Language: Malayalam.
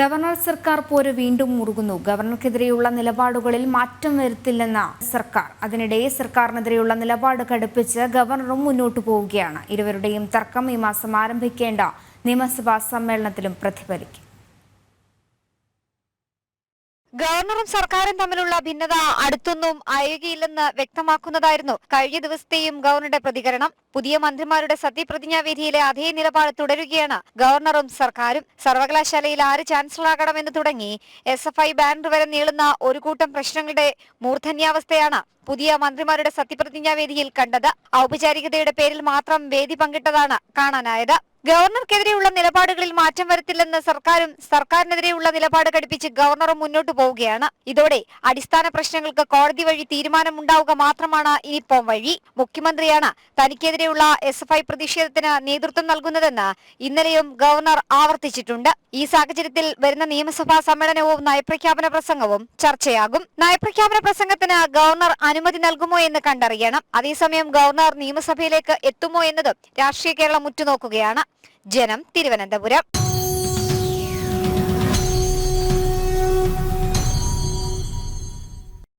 ഗവർണർ സർക്കാർ പോര് വീണ്ടും മുറുകുന്നു. ഗവർണർക്കെതിരെയുള്ള നിലപാടുകളിൽ മാറ്റം വരുത്തില്ലെന്ന സർക്കാർ. അതിനിടെ സർക്കാരിനെതിരെയുള്ള നിലപാട് കടുപ്പിച്ച് ഗവർണറും മുന്നോട്ടു പോവുകയാണ്. ഇരുവരുടെയും തർക്കം ഈ മാസം ആരംഭിക്കേണ്ട നിയമസഭാ സമ്മേളനത്തിലും പ്രതിഫലിക്കും. ഗവർണറും സർക്കാരും തമ്മിലുള്ള ഭിന്നത അടുത്തൊന്നും അയുകയില്ലെന്ന് വ്യക്തമാക്കുന്നതായിരുന്നു കഴിഞ്ഞ ദിവസത്തെയും ഗവർണറുടെ പ്രതികരണം. പുതിയ മന്ത്രിമാരുടെ സത്യപ്രതിജ്ഞാവിധിയിലെ അതേ നിലപാട് തുടരുകയാണ് ഗവർണറും സർക്കാരും. സർവകലാശാലയിൽ ആര് ചാൻസലറാകണമെന്ന് തുടങ്ങി എസ് എഫ് ഐ ബാനർ വരെ നീളുന്ന ഒരു കൂട്ടം പ്രശ്നങ്ങളുടെ മൂർധന്യാവസ്ഥയാണ് പുതിയ മന്ത്രിമാരുടെ സത്യപ്രതിജ്ഞാ വേദിയിൽ കണ്ടത്. ഔപചാരികതയുടെ പേരിൽ മാത്രം വേദി പങ്കിട്ടതാണ് കാണാനായത്. ഗവർണർക്കെതിരെയുള്ള നിലപാടുകളിൽ മാറ്റം വരുത്തില്ലെന്ന് സർക്കാരും സർക്കാരിനെതിരെയുള്ള നിലപാട് ഘടിപ്പിച്ച് ഗവർണറും മുന്നോട്ടു പോവുകയാണ്. ഇതോടെ അടിസ്ഥാന പ്രശ്നങ്ങൾക്ക് കോടതി വഴി തീരുമാനമുണ്ടാവുക മാത്രമാണ് ഇനിയിപ്പോ വഴി. മുഖ്യമന്ത്രിയാണ് തനിക്കെതിരെയുള്ള എസ് എഫ് ഐ പ്രതിഷേധത്തിന് നേതൃത്വം നൽകുന്നതെന്ന് ഇന്നലെയും ഗവർണർ ആവർത്തിച്ചിട്ടുണ്ട്. ഈ സാഹചര്യത്തിൽ വരുന്ന നിയമസഭാ സമ്മേളനവും നയപ്രഖ്യാപന പ്രസംഗവും ചർച്ചയാകും. നയപ്രഖ്യാപന പ്രസംഗത്തിന് ഗവർണർ അനുമതി നൽകുമോ എന്ന് കണ്ടറിയണം. അതേസമയം ഗവർണർ നിയമസഭയിലേക്ക് എത്തുമോ എന്നതും രാഷ്ട്രീയ കേരളം ഉറ്റുനോക്കുകയാണ്. ജനം തിരുവനന്തപുരം.